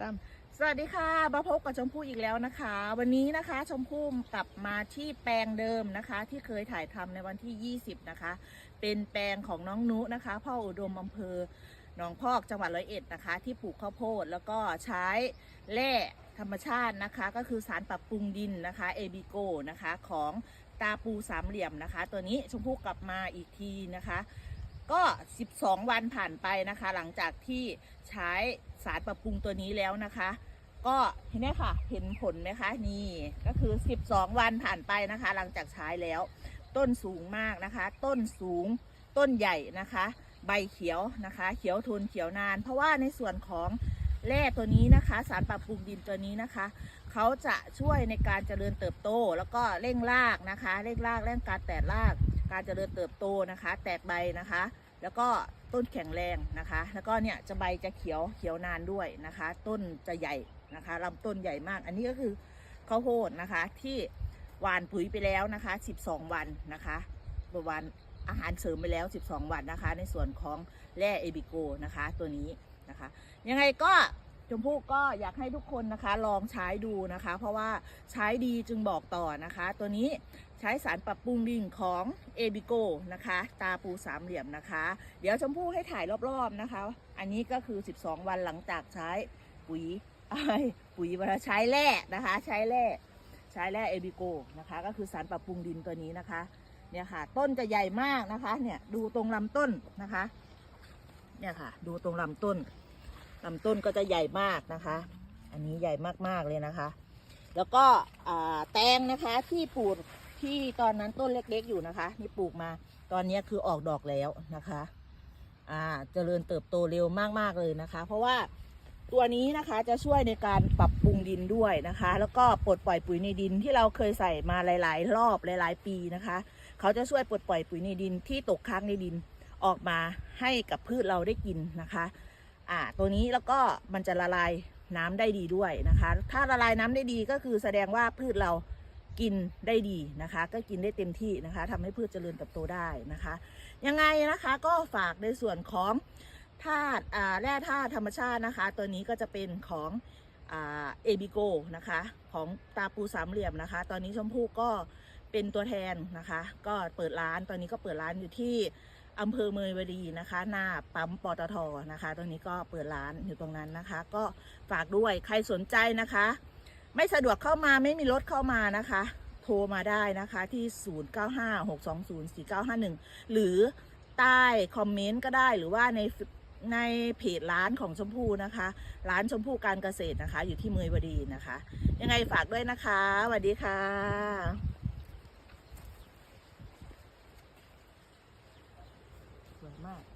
สามสวัสดีค่ะมาพบกับชมพู่อีกแล้วนะคะ วันนี้นะคะชมพู่กลับมาที่แปลงเดิมนะคะ ที่เคยถ่ายทำในวันที่ 20 นะคะ เป็นแปลงของน้องนุนะคะ พ่ออุดมอำเภอหนองพอกจังหวัดร้อยเอ็ดนะคะ ที่ปลูกข้าวโพดแล้วก็ใช้แร่ธรรมชาตินะคะ ก็คือสารปรับปรุงดินนะคะเอบิโกนะคะของตาปูสามเหลี่ยมนะคะ ตัวนี้ชมพู่กลับมาอีกทีนะคะ ก็ 12 วันผ่านไปนะคะ หลังจากที่ใช้สารปรับปรุงตัวนี้แล้วนะคะ ก็เห็นไหมค่ะ เห็นผลไหมคะนี่ก็คือ 12 วันผ่านไปนะคะ หลังจากใช้แล้ว ต้นสูงมากนะคะ ต้นสูงต้นใหญ่นะคะ ใบเขียวนะคะ เขียวทนเขียวนาน เพราะว่าในส่วนของแร่ตัวนี้นะคะ สารปรับปรุงดินตัวนี้นะคะ เขาจะช่วยในการเจริญเติบโต แล้วก็เร่งรากนะคะ เร่งรากเร่งการแตกราก การเจริญเติบโตนะคะ แตกใบนะคะ แล้วก็ต้นแข็งแรงนะคะ แล้วก็เนี่ยจะใบจะเขียวเขียวนานด้วยนะคะ ต้นจะใหญ่นะคะลำต้นใหญ่มาก อันนี้ก็คือข้าวโพดนะคะที่หว่านปุ๋ยไปแล้วนะคะ 12 วันนะคะประวันอาหารเสริมไปแล้ว 12 วันนะคะ ในส่วนของแร่เอบิโกนะคะ ตัวนี้นะคะ ยังไงก็ชมพู่ก็อยากให้ทุกคนนะคะลองใช้ดูนะคะ เพราะว่าใช้ดีจึงบอกต่อนะคะ ตัวนี้ ใช้สารปรับปรุงดินของเอบิโกนะคะ ตาปูสามเหลี่ยมนะคะ เดี๋ยวชมพู่ให้ถ่ายรอบๆนะคะ อันนี้ก็คือ 12 วันหลังจากใช้ปุ๋ยปุ๋ยเวลาใช้แร่นะคะ ใช้แร่ใช้แร่เอบิโกนะคะ ก็คือสารปรับปรุงดินตัวนี้นะคะ เนี่ยค่ะ ต้นจะใหญ่มากนะคะ เนี่ยดูตรงลำต้นนะคะ เนี่ยค่ะ ดูตรงลำต้นลำต้นก็จะใหญ่มากนะคะ อันนี้ใหญ่มากๆเลยนะคะ แล้วก็แตงนะคะที่ปลูก ที่ตอนนั้นต้นเล็กๆอยู่นะคะนี่ปลูกมา ตอนนี้คือออกดอกแล้วนะคะ อ่าเจริญเติบโตเร็วมากๆเลยนะคะ เพราะว่าตัวนี้นะคะจะช่วยในการปรับปรุงดินด้วยนะคะ แล้วก็ปลดปล่อยปุ๋ยในดินที่เราเคยใส่มาหลาย ๆ รอบหลาย ๆ ปีนะคะ เขาจะช่วยปลดปล่อยปุ๋ยในดินที่ตกค้างในดินออกมาให้กับพืชเราได้กินนะคะ อ่า ตัวนี้แล้วก็มันจะละลายน้ำได้ดีด้วยนะคะ ถ้าละลายน้ำได้ดีก็คือแสดงว่าพืชเรา กินได้ดีนะคะ ก็กินได้เต็มที่นะคะทำให้พืชเจริญเติบโตได้นะคะ ยังไงนะคะก็ฝากในส่วนของธาตุอ่าแร่ธาตุธรรมชาตินะคะ ตัวนี้ก็จะเป็นของเอบิโกนะคะ ของตาปูสามเหลี่ยมนะคะ ตอนนี้ชมพู่ก็เป็นตัวแทนนะคะ ก็เปิดร้านตอนนี้ก็เปิดร้านอยู่ที่อำเภอเมยวดีนะคะ หน้าปั๊มปตทนะคะตอนนี้ก็เปิดร้านอยู่ตรงนั้นนะคะ ก็ฝากด้วยใครสนใจนะคะ ไม่สะดวกเข้ามาไม่มีรถเข้ามานะคะ โทรมาได้นะคะที่ 0956204951 หรือใต้คอมเมนต์ก็ได้หรือว่าในในเพจร้านของชมพู่นะคะ ร้านชมพู่การเกษตรนะคะ อยู่ที่เมยวดีนะคะ ยังไงฝากด้วยนะคะสวัสดีค่ะสวยมาก